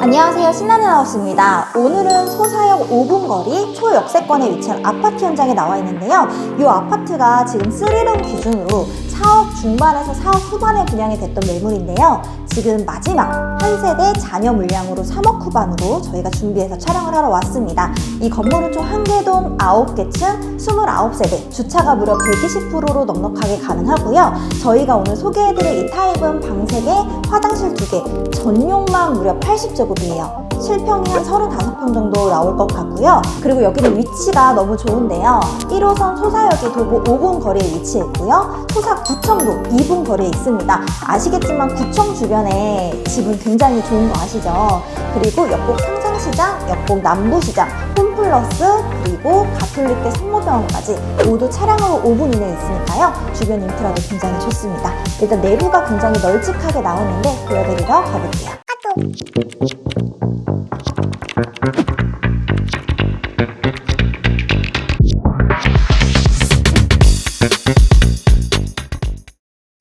안녕하세요. 신나는 하우스입니다. 오늘은 소사역 5분 거리 초역세권에 위치한 아파트 현장에 나와 있는데요. 이 아파트가 지금 3룸 기준으로 4억 중반에서 4억 후반에 분양이 됐던 매물인데요. 지금 마지막 한 세대 잔여 물량으로 3억 후반으로 저희가 준비해서 촬영을 하러 왔습니다. 이 건물은 총 한개동 9개 층 29세대, 주차가 무려 120%로 넉넉하게 가능하고요. 저희가 오늘 소개해드릴 이 타입은 방 3개, 화장실 2개, 전용만 무려 80제곱이에요. 실평이 한 35평 정도 나올 것 같고요. 그리고 여기는 위치가 너무 좋은데요. 1호선 소사역이 도보 5분 거리에 위치해 있고요. 소사 구청도 2분 거리에 있습니다. 아시겠지만 구청 주변에 집은 굉장히 좋은 거 아시죠? 그리고 옆곡 상상시장, 옆곡 남부시장, 홈플러스, 그리고 가톨릭대 성모병원까지 모두 차량으로 5분 이내에 있으니까요. 주변 인프라도 굉장히 좋습니다. 일단 내부가 굉장히 널찍하게 나오는데 보여드리러 가볼게요.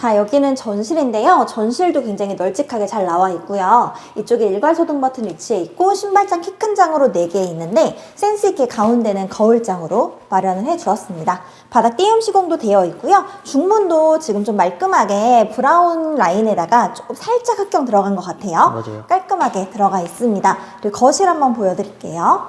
자, 여기는 전실인데요. 전실도 굉장히 널찍하게 잘 나와 있고요. 이쪽에 일괄 소등 버튼 위치해 있고 신발장 키 큰 장으로 4개 있는데 센스 있게 가운데는 거울장으로 마련을 해 주었습니다. 바닥 띄움 시공도 되어 있고요. 중문도 지금 좀 말끔하게 브라운 라인에다가 조금 살짝 흑경 들어간 것 같아요. 맞아요. 깔끔하게 들어가 있습니다. 그리고 거실 한번 보여드릴게요.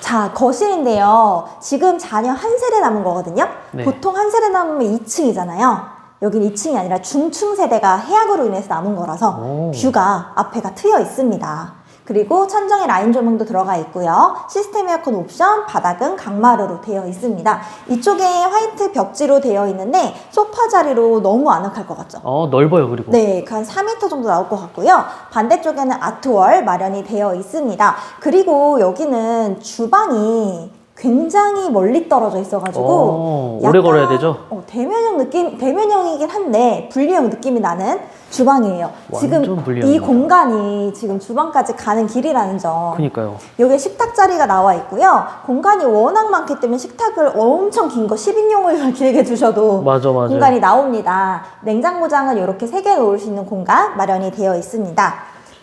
자, 거실인데요. 지금 자녀 한 세대 남은 거거든요. 네. 보통 한 세대 남으면 2층이잖아요. 여긴 2층이 아니라 중층 세대가 해약으로 인해서 남은 거라서 오. 뷰가 앞에가 트여 있습니다. 그리고 천정에 라인 조명도 들어가 있고요. 시스템 에어컨 옵션, 바닥은 강마루로 되어 있습니다. 이쪽에 화이트 벽지로 되어 있는데 소파 자리로 너무 아늑할 것 같죠? 어 넓어요 그리고 네, 그 한 4m 정도 나올 것 같고요. 반대쪽에는 아트월 마련이 되어 있습니다. 그리고 여기는 주방이 굉장히 멀리 떨어져 있어가지고 오, 어, 오래 걸어야 되죠? 어, 대면형 느낌, 대면형이긴 한데 분리형 느낌이 나는 주방이에요. 지금 분리형이다. 이 공간이 지금 주방까지 가는 길이라는 점. 그니까요 여기 식탁 자리가 나와 있고요. 공간이 워낙 많기 때문에 식탁을 엄청 긴 거 10인용을 길게 두셔도 맞아 맞아 공간이 나옵니다. 냉장고장은 이렇게 세 개 놓을 수 있는 공간 마련이 되어 있습니다.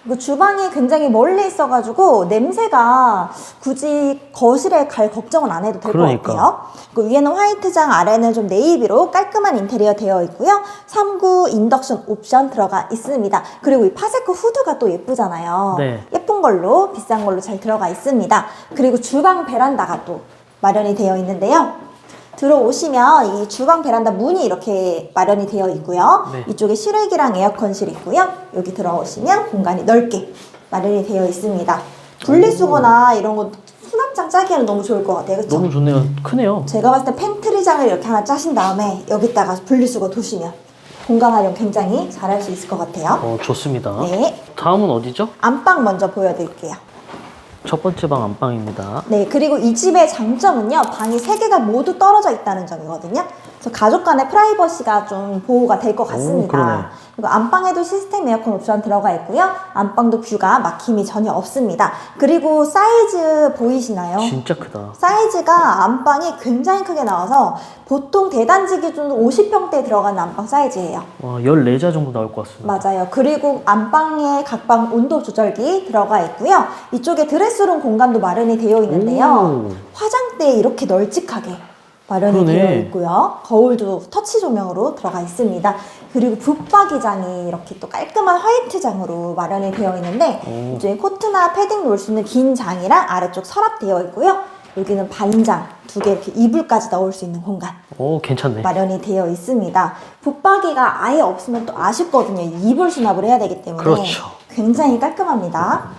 그리고 주방이 굉장히 멀리 있어가지고 냄새가 굳이 거실에 갈 걱정은 안 해도 될 것 그러니까. 같아요. 그 위에는 화이트장, 아래는 좀 네이비로 깔끔한 인테리어 되어 있고요. 3구 인덕션 옵션 들어가 있습니다. 그리고 이 파세크 후드가 또 예쁘잖아요. 네. 예쁜 걸로 비싼 걸로 잘 들어가 있습니다. 그리고 주방 베란다가 또 마련이 되어 있는데요. 들어오시면 이 주방 베란다 문이 이렇게 마련이 되어 있고요. 네. 이쪽에 실외기랑 에어컨실 있고요. 여기 들어오시면 공간이 넓게 마련이 되어 있습니다. 분리수거나 이런 거 수납장 짜기에는 너무 좋을 것 같아요. 그쵸? 너무 좋네요 크네요 제가 봤을 때 팬트리장을 이렇게 하나 짜신 다음에 여기다가 분리수거 두시면 공간 활용 굉장히 잘할 수 있을 것 같아요. 어 좋습니다 네. 다음은 어디죠? 안방 먼저 보여드릴게요. 첫 번째 방 안방입니다 네, 그리고 이 집의 장점은요, 방이 세 개가 모두 떨어져 있다는 점이거든요. 그래서 가족 간의 프라이버시가 좀 보호가 될것 오, 같습니다. 그러네. 그리고 안방에도 시스템 에어컨 옵션 들어가 있고요. 안방도 뷰가 막힘이 전혀 없습니다. 그리고 사이즈 보이시나요? 진짜 크다 사이즈가 안방이 굉장히 크게 나와서 보통 대단지 기준 50평대에 들어가는 안방 사이즈예요. 와 14자 정도 나올 것 같습니다 맞아요. 그리고 안방에 각방 온도 조절기 들어가 있고요. 이쪽에 드레스룸 공간도 마련이 되어 있는데요. 오. 화장대에 이렇게 널찍하게 마련이 그러네. 되어 있고요. 거울도 터치 조명으로 들어가 있습니다. 그리고 붙박이장이 이렇게 또 깔끔한 화이트장으로 마련이 되어 있는데 오. 이쪽에 코트나 패딩 놓을 수 있는 긴 장이랑 아래쪽 서랍되어 있고요. 여기는 반장 두 개 이렇게 이불까지 넣을 수 있는 공간 오 괜찮네 마련이 되어 있습니다. 붙박이가 아예 없으면 또 아쉽거든요. 이불 수납을 해야 되기 때문에 그렇죠. 굉장히 깔끔합니다.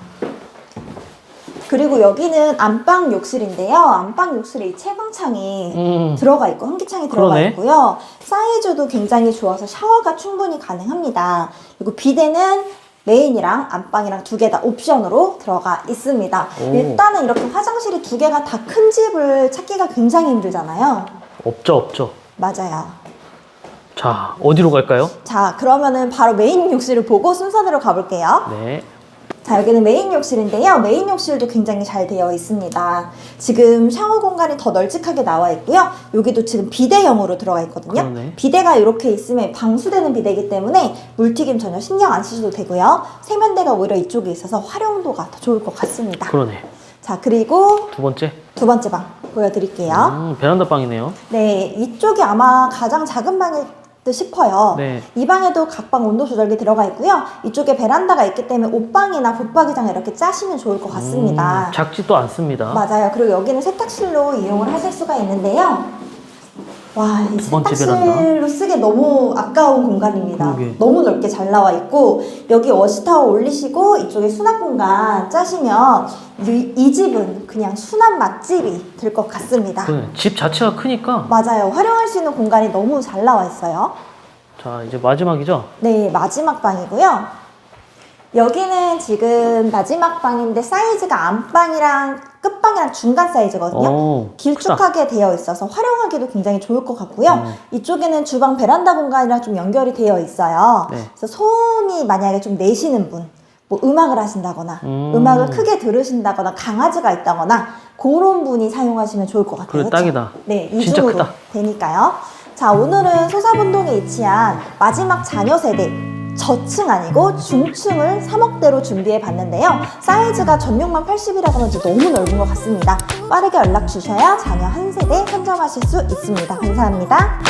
그리고 여기는 안방 욕실인데요. 안방 욕실에 이 채광창이 음. 들어가 있고 환기창이 들어가 그러네. 있고요. 사이즈도 굉장히 좋아서 샤워가 충분히 가능합니다. 그리고 비데는 메인이랑 안방이랑 두 개 다 옵션으로 들어가 있습니다. 오. 일단은 이렇게 화장실이 두 개가 다 큰 집을 찾기가 굉장히 힘들잖아요. 없죠 없죠 맞아요. 자 어디로 갈까요? 자, 그러면은 바로 메인 욕실을 보고 순서대로 가볼게요. 네 자, 여기는 메인 욕실인데요. 메인 욕실도 굉장히 잘 되어 있습니다. 지금 샤워 공간이 더 널찍하게 나와 있고요. 여기도 지금 비대형으로 들어가 있거든요. 그러네. 비대가 이렇게 있으면 방수되는 비대이기 때문에 물튀김 전혀 신경 안 쓰셔도 되고요. 세면대가 오히려 이쪽에 있어서 활용도가 더 좋을 것 같습니다. 그러네. 자, 그리고 두 번째. 두 번째 방 보여드릴게요. 음, 베란다 방이네요. 네, 이쪽이 아마 가장 작은 방일 듯 싶어요. 네. 이 방에도 각방 온도 조절기 들어가 있고요. 이쪽에 베란다가 있기 때문에 옷방이나 붙박이장 이렇게 짜시면 좋을 것 같습니다. 음, 작지도 않습니다. 맞아요. 그리고 여기는 세탁실로 이용을 하실 수가 있는데요. 와, 이 두 번째 세탁실로 쓰기 너무 아까운 공간입니다. 그러게. 너무 넓게 잘 나와 있고 여기 워시타워 올리시고 이쪽에 수납 공간 짜시면 이, 이 집은 그냥 수납 맛집이 될 것 같습니다. 그러네. 집 자체가 크니까. 맞아요. 활용할 수 있는 공간이 너무 잘 나와 있어요. 자, 이제 마지막이죠? 네, 마지막 방이고요. 여기는 지금 마지막 방인데 사이즈가 안방이랑 끝방이랑 중간 사이즈거든요. 오, 크다. 길쭉하게 되어 있어서 활용하기도 굉장히 좋을 것 같고요. 음. 이쪽에는 주방 베란다 공간이랑 좀 연결이 되어 있어요. 네. 그래서 소음이 만약에 좀 내시는 분, 뭐 음악을 하신다거나 음. 음. 악을 크게 들으신다거나 강아지가 있다거나 그런 분이 사용하시면 좋을 것 같아요. 그래? 딱이다. 네, 진짜 이중으로 크다. 되니까요. 자, 오늘은 소사분동에 위치한 마지막 자녀 세대 저층 아니고 중층을 3억대로 준비해 봤는데요. 사이즈가 전용만 80이라 그런지 너무 넓은 것 같습니다. 빠르게 연락 주셔야 자녀 한 세대 선점하실 수 있습니다. 감사합니다.